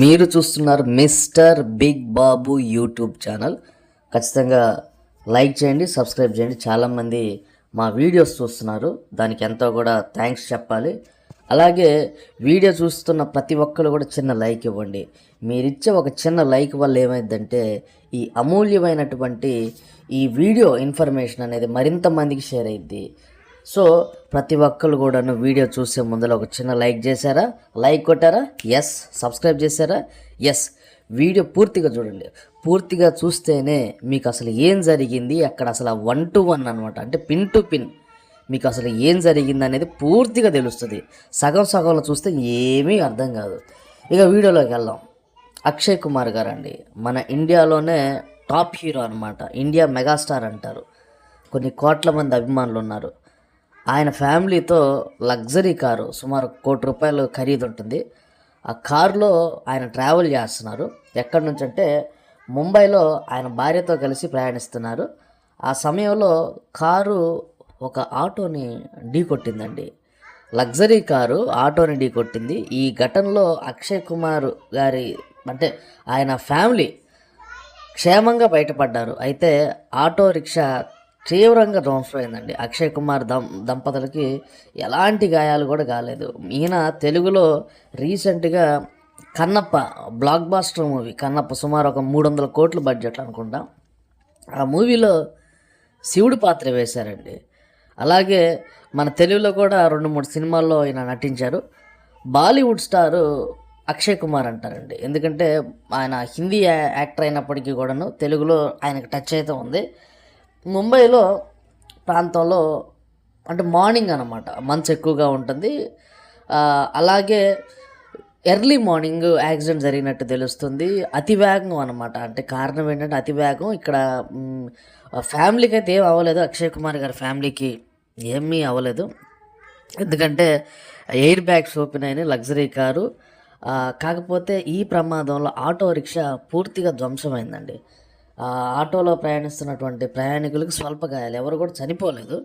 మీరు చూస్తున్నారు mister big Babu YouTube channel. ఖచ్చితంగా లైక్ చేయండి సబ్స్క్రైబ్ చేయండి. చాలామంది మా వీడియోస్ చూస్తున్నారు. దానికి ఎంతో కూడా థ్యాంక్స్ చెప్పాలి. అలాగే వీడియో చూస్తున్న ప్రతి ఒక్కరు కూడా చిన్న లైక్ ఇవ్వండి. మీరిచ్చే ఒక చిన్న లైక్ వల్ల ఏమైందంటే ఈ అమూల్యమైనటువంటి ఈ వీడియో ఇన్ఫర్మేషన్ అనేది మరింత మందికి షేర్ అయింది సో ప్రతి ఒక్కరు కూడాను వీడియో చూసే ముందర ఒక చిన్న లైక్ చేశారా? లైక్ కొట్టారా? ఎస్ సబ్స్క్రైబ్ చేశారా? ఎస్ వీడియో పూర్తిగా చూడండి. పూర్తిగా చూస్తేనే మీకు అసలు ఏం జరిగింది? అక్కడ అసలు వన్ టు వన్ అనమాట అంటే పిన్ టు పిన్ మీకు అసలు ఏం జరిగింది అనేది పూర్తిగా తెలుస్తుంది. సగం సగంలో చూస్తే ఏమీ అర్థం కాదు. ఇక వీడియోలోకి వెళ్దాం. అక్షయ్ కుమార్ గారు అండి మన ఇండియాలోనే టాప్ హీరో అనమాట ఇండియా మెగాస్టార్ అంటారు. కొన్ని కోట్ల మంది అభిమానులు ఉన్నారు. ఆయన ఫ్యామిలీతో లగ్జరీ కారు సుమారు కోటి రూపాయలు ఖరీదు ఉంటుంది. ఆ కారులో ఆయన ట్రావెల్ చేస్తున్నారు. ఎక్కడి నుంచి అంటే ముంబైలో ఆయన భార్యతో కలిసి ప్రయాణిస్తున్నారు. ఆ సమయంలో కారు ఒక ఆటోని ఢీకొట్టిందండి లగ్జరీ కారు ఆటోని ఢీకొట్టింది ఈ ఘటనలో అక్షయ్ కుమార్ గారి అంటే ఆయన ఫ్యామిలీ క్షేమంగా బయటపడ్డారు. అయితే ఆటో రిక్షా తీవ్రంగా ధ్వంసమైందండి. అక్షయ్ కుమార్ దం దంపతులకి ఎలాంటి గాయాలు కూడా కాలేదు. ఈయన తెలుగులో రీసెంట్గా Kannappa blockbuster movie Kannappa సుమారు ఒక మూడు వందల కోట్ల బడ్జెట్ అనుకుంటా. ఆ మూవీలో శివుడి పాత్ర వేశారండి. అలాగే మన తెలుగులో కూడా రెండు మూడు సినిమాల్లో ఈయన నటించారు. బాలీవుడ్ స్టారు అక్షయ్ కుమార్ అంటారండి. ఎందుకంటే ఆయన హిందీ యాక్టర్ అయినప్పటికీ కూడాను తెలుగులో ఆయనకు టచ్ అయితే ఉంది. ముంబైలో ప్రాంతంలో అంటే మార్నింగ్ అనమాట మంచు ఎక్కువగా ఉంటుంది. అలాగే ఎర్లీ మార్నింగ్ యాక్సిడెంట్ జరిగినట్టు తెలుస్తుంది. అతి వేగం అనమాట అంటే కారణం ఏంటంటే అతి వేగం. ఇక్కడ ఫ్యామిలీకి అయితే ఏం అవ్వలేదు. అక్షయ్ కుమార్ గారి ఫ్యామిలీకి ఏమీ అవ్వలేదు. ఎందుకంటే ఎయిర్ బ్యాగ్స్ ఓపెన్ అయిన లగ్జరీ కారు. కాకపోతే ఈ ప్రమాదంలో ఆటో రిక్షా పూర్తిగా ధ్వంసమైందండి. ఆటోలో ప్రయాణిస్తున్నటువంటి ప్రయాణికులకు స్వల్ప గాయాలు. ఎవరు కూడా చనిపోలేదు.